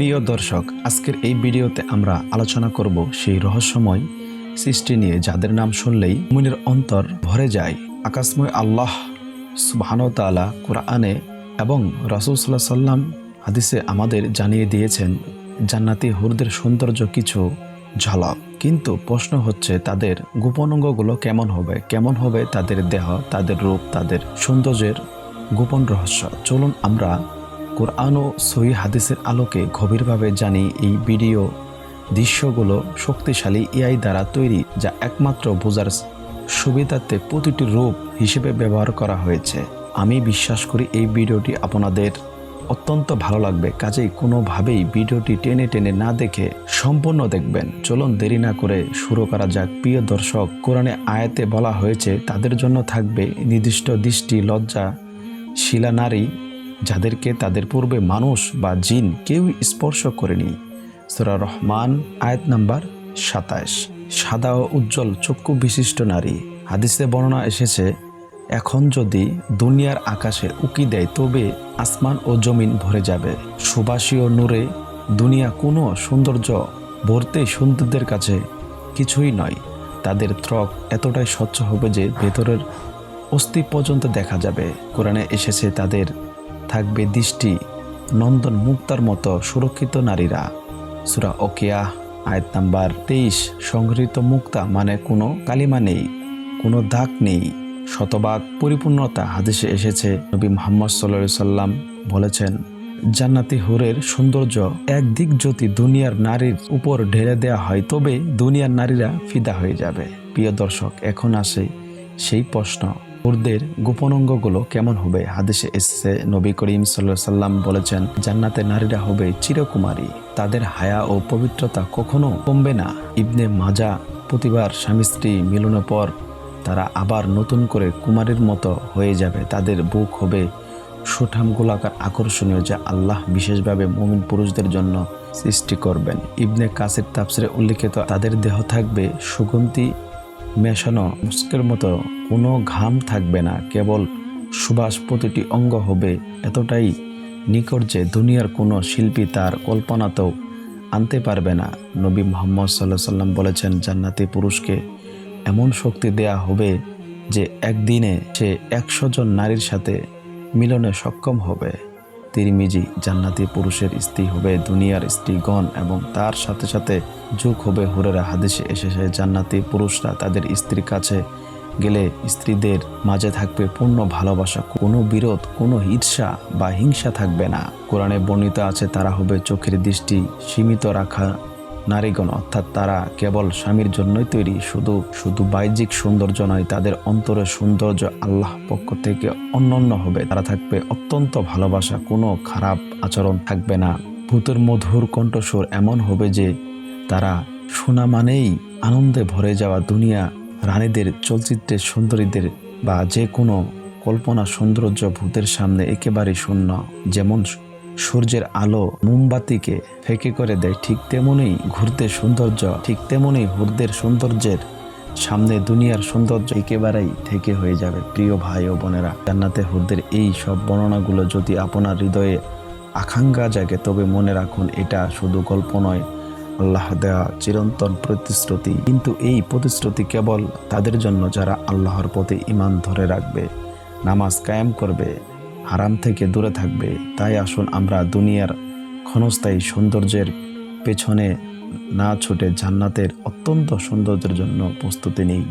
প্রিয় দর্শক, আজকের এই ভিডিওতে আমরা আলোচনা করব সেই রহস্যময় সৃষ্টি নিয়ে, যাদের নাম শুনলেই মুনির অন্তর ভরে যায়। আকাশময় আল্লাহ সুবহানতালা কোরআনে এবং রাসুল সাল্লাহ সাল্লাম হাদিসে আমাদের জানিয়ে দিয়েছেন, জান্নাতি হুরদের সৌন্দর্য কিছু ঝলক কিন্তু প্রশ্ন হচ্ছে, তাদের গোপন অঙ্গগুলো কেমন হবে? কেমন হবে তাদের দেহ, তাদের রূপ, তাদের সৌন্দর্যের গোপন রহস্য? চলুন আমরা কোরআন ও সহি হাদিসের আলোকে গভীরভাবে জানি এই ভিডিও দৃশ্যগুলো শক্তিশালী এআই দ্বারা তৈরি, যা একমাত্র বোঝার সুবিধার্থে প্রতিটি রূপ হিসেবে ব্যবহার করা হয়েছে। আমি বিশ্বাস করি এই ভিডিওটি আপনাদের অত্যন্ত ভালো লাগবে। কাজেই কোনোভাবেই ভিডিওটি টেনে টেনে না দেখে সম্পূর্ণ দেখবেন। চলুন দেরি না করে শুরু করা যাক। প্রিয় দর্শক, কোরআনে আয়াতে বলা হয়েছে, তাদের জন্য থাকবে নির্দিষ্ট দৃষ্টি, লজ্জা, শিলা, নারী যাদেরকে তাদের পূর্বে মানুষ বা জিন কেউ স্পর্শ করেনি। সুরা রহমান, আয়াত নাম্বার সাতাশ। সাদা ও উজ্জ্বল চক্ষু বিশিষ্ট নারী। হাদিসে বর্ণনা এসেছে, এখন যদি দুনিয়ার আকাশে উকি দেয়, তবে আসমান ও জমিন ভরে যাবে। সুবাসী ও নূরে দুনিয়া কোনো সৌন্দর্য ভরতে সুন্দরদের কাছে কিছুই নয়। তাদের ত্রক এতটাই স্বচ্ছ হবে যে ভেতরের অস্থি পর্যন্ত দেখা যাবে। কোরআনে এসেছে তাদের থাকবে দৃষ্টি। নন্দন মুক্তার মতো সুরক্ষিত নারীরা। সুরা ওকিয়া, আয়াত নাম্বার তেইশ, সংগৃহীত মুক্তা মানে কোনো কালিমা নেই, কোনো দাগ নেই। শতভাগ পরিপূর্ণতা হাদিসে এসেছে। নবী মোহাম্মদ সাল্লা সাল্লাম বলেছেন, জান্নাতি হুরের সৌন্দর্য একদিক যদি দুনিয়ার নারীর উপর ঢেলে দেওয়া হয়, তবে দুনিয়ার নারীরা ফিদা হয়ে যাবে। প্রিয় দর্শক, এখন আসে সেই প্রশ্ন। হুরদের গোপন অঙ্গগুলো কেমন হবে? হাদিসে এসেছে, নবী করিম সাল্লা সাল্লাম বলেছেন জান্নাতের নারীরা হবে চিরকুমারী। তাদের হায়া ও পবিত্রতা কখনো কমবে না। ইবনে মাজা প্রতিবার স্বামী স্ত্রী মিলনের পর তারা আবার নতুন করে কুমারীর মতো হয়ে যাবে। তাদের বুক হবে সুঠাম গোলাকার আকর্ষণীয় যা আল্লাহ বিশেষভাবে মুমিন পুরুষদের জন্য সৃষ্টি করবেন। ইবনে কাসির তাপসরে উল্লিখিত, তাদের দেহ থাকবে সুগন্ধি মেশানো মুস্কের মতো কোনো ঘাম থাকবে না, কেবল সুবাস প্রতিটি অঙ্গ হবে। এতটাই নিকট যে দুনিয়ার কোনো শিল্পী তার কল্পনাতেও আনতে পারবে না। নবী মোহাম্মদ সাল্লাহ সাল্লাম বলেছেন, জান্নাতি পুরুষকে এমন শক্তি দেয়া হবে যে একদিনে সে একশো জন নারীর সাথে মিলনে সক্ষম হবে। তিরমিজি জান্নাতি পুরুষের স্ত্রী হবে দুনিয়ার স্ত্রীগণ এবং তার সাথে সাথে যুগ হবে হুরেরা। হাদিসে এসেছে, জান্নাতি পুরুষরা তাদের স্ত্রীর কাছে গেলে স্ত্রীদের মাঝে থাকবে পূর্ণ ভালোবাসা। কোনো বিরোধ, কোনো ঈর্ষা বা হিংসা থাকবে না। কোরআনে বর্ণিত আছে, তারা হবে চোখের দৃষ্টি সীমিত রাখা নারীগণ, অর্থাৎ তারা কেবল স্বামীর জন্যই তৈরি, শুধু শুধু বাহ্যিক সৌন্দর্য নয়, তাদের অন্তরের সৌন্দর্য আল্লাহ পক্ষ থেকে অন্যান্য হবে। তারা থাকবে অত্যন্ত ভালোবাসা, কোনো খারাপ আচরণ থাকবে না। ভূতের মধুর কণ্ঠস্বর এমন হবে যে, তারা শোনা মানেই আনন্দে ভরে যাওয়া দুনিয়া, রানীদের, চলচ্চিত্রের সুন্দরীদের বা যে কোনো কল্পনা সৌন্দর্য ভূতের সামনে একেবারে শূন্য। যেমন সূর্যের আলো মোমবাতিকে ফেঁকে করে দেয়। ঠিক তেমনই ঘুরতে সৌন্দর্য, ঠিক তেমনই হুরদের সৌন্দর্যের সামনে দুনিয়ার সৌন্দর্য একেবারেই থেকে হয়ে যাবে। প্রিয় ভাই ও বোনেরা, জান্নাতে হুরদের এই সব বর্ণনাগুলো যদি আপনার হৃদয়ে আকাঙ্ক্ষা জাগে, তবে মনে রাখুন, এটা শুধু গল্প নয় আল্লাহ দেওয়া চিরন্তন প্রতিশ্রুতি। কিন্তু এই প্রতিশ্রুতি কেবল তাদের জন্য, যারা আল্লাহর প্রতি ইমান ধরে রাখবে, নামাজ কায়েম করবে হারাম থেকে দূরে থাকবে। তাই আসুন আমরা দুনিয়ার ক্ষণস্থায়ী সৌন্দর্যের পেছনে না ছুটে জান্নাতের অত্যন্ত সৌন্দর্যের জন্য প্রস্তুতি নিই।